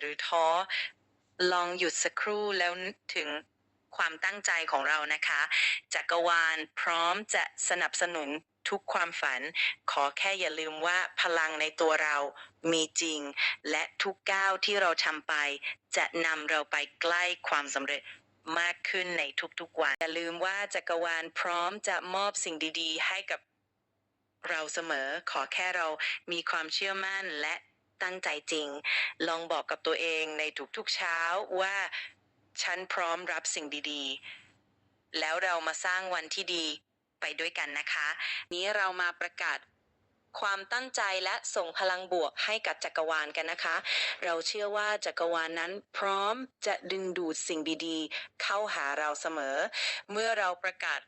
หรือท้อ ลองหยุดสักครู่แล้วถึงความตั้งใจของเรานะคะ จักรวาลพร้อมจะสนับสนุนทุกความฝัน ขอแค่อย่าลืมว่าพลังในตัวเรามีจริง และทุกก้าวที่เราทำไป จะนำเราไปใกล้ความสำเร็จมากขึ้นในทุกๆวัน อย่าลืมว่าจักรวาลพร้อมจะมอบสิ่งดี ๆ ให้กับเราเสมอ ขอแค่เรามีความเชื่อมั่นและ ตั้งใจจริง ลองบอกกับตัวเองในทุกๆเช้าว่าฉันพร้อมรับสิ่งดีๆ แล้วเรามาสร้างวันที่ดีไปด้วยกันนะคะ นี้เรามาประกาศความตั้งใจและส่งพลังบวกให้กับจักรวาลกันนะคะ เราเชื่อว่าจักรวาลนั้นพร้อมจะดึงดูดสิ่งดีๆ เข้าหาเราเสมอ เมื่อเราประกาศ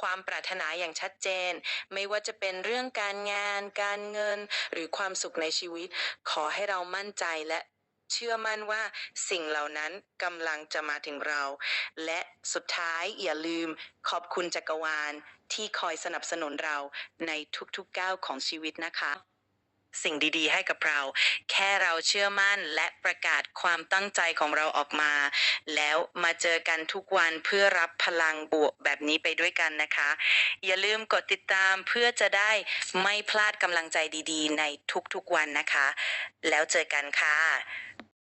ความปรารถนาอย่างชัดเจน ไม่ว่าจะเป็นเรื่องการงาน การเงิน หรือความสุขในชีวิต ขอให้เรามั่นใจและเชื่อมั่นว่าสิ่งเหล่านั้นกำลังจะมาถึงเรา และสุดท้ายอย่าลืมขอบคุณจักรวาลที่คอยสนับสนุนเราในทุกๆก้าวของชีวิตนะคะ สิ่งดีๆ ให้กับเรา แค่เราเชื่อมั่นและประกาศความตั้งใจของเราออกมา แล้วมาเจอกันทุกวันเพื่อรับพลังบวกแบบนี้ไปด้วยกันนะคะ อย่าลืมกดติดตามเพื่อจะได้ไม่พลาดกำลังใจดีๆ ในทุกๆวันนะคะ แล้วเจอกันค่ะ